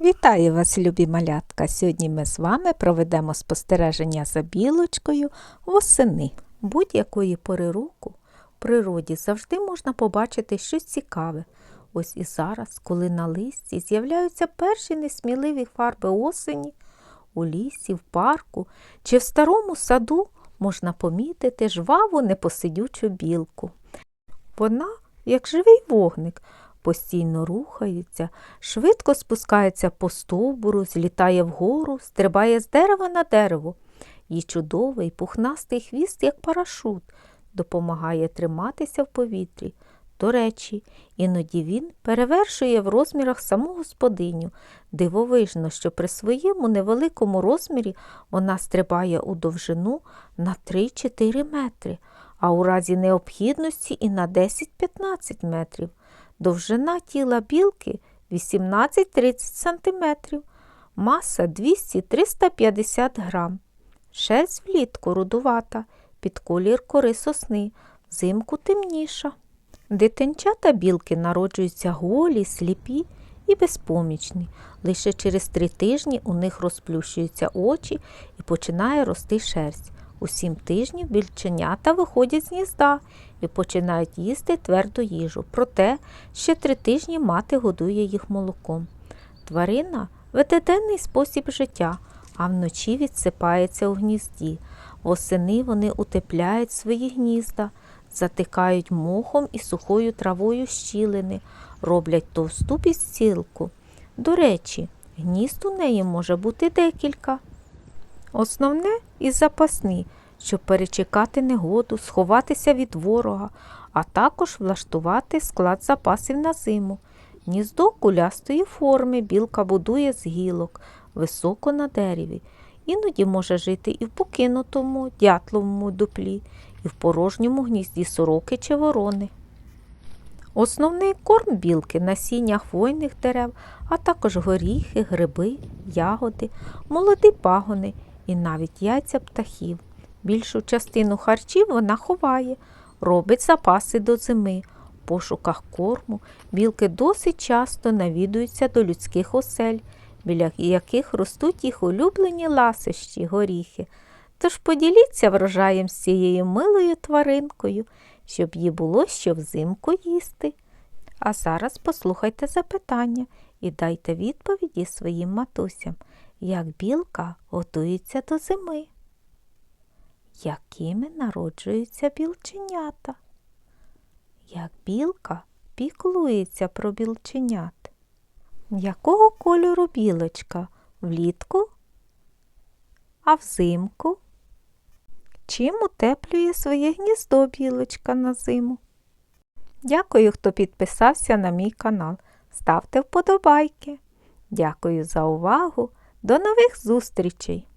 Вітаю вас, любі малятка! Сьогодні ми з вами проведемо спостереження за білочкою восени. Будь-якої пори року в природі завжди можна побачити щось цікаве. Ось і зараз, коли на листі з'являються перші несміливі фарби осені, у лісі, в парку чи в старому саду можна помітити жваву непосидючу білку. Вона, як живий вогник, постійно рухається, швидко спускається по стовбуру, злітає вгору, стрибає з дерева на дерево. Її чудовий пухнастий хвіст, як парашут, допомагає триматися в повітрі. До речі, іноді він перевершує в розмірах саму господиню. Дивовижно, що при своєму невеликому розмірі вона стрибає у довжину на 3-4 метри, а у разі необхідності і на 10-15 метрів. Довжина тіла білки 18-30 см, маса 200-350 грам. Шерсть влітку рудувата, під колір кори сосни, взимку темніша. Дитинчата білки народжуються голі, сліпі і безпомічні. Лише через три тижні у них розплющуються очі і починає рости шерсть. У сім тижнів більченята виходять з гнізда і починають їсти тверду їжу. Проте ще три тижні мати годує їх молоком. Тварина веде денний спосіб життя, а вночі відсипається у гнізді. Восени вони утепляють свої гнізда, затикають мохом і сухою травою щілини, роблять товсту підстілку. До речі, гнізд у неї може бути декілька. Основне і запасні, щоб перечекати негоду, сховатися від ворога, а також влаштувати склад запасів на зиму. Гніздо кулястої форми білка будує з гілок, високо на дереві. Іноді може жити і в покинутому дятловому дуплі, і в порожньому гнізді сороки чи ворони. Основний корм білки насіння хвойних дерев, а також горіхи, гриби, ягоди, молоді пагони і навіть яйця птахів. Більшу частину харчів вона ховає, робить запаси до зими. В пошуках корму білки досить часто навідуються до людських осель, біля яких ростуть їх улюблені ласощі, горіхи. Тож поділіться врожаєм з цією милою тваринкою, щоб їй було що взимку їсти. А зараз послухайте запитання і дайте відповіді своїм матусям, як білка готується до зими. Якими народжуються білченята? Як білка піклується про білченят? Якого кольору білочка? Влітку? А взимку? Чим утеплює своє гніздо білочка на зиму? Дякую, хто підписався на мій канал. Ставте вподобайки. Дякую за увагу. До нових зустрічей!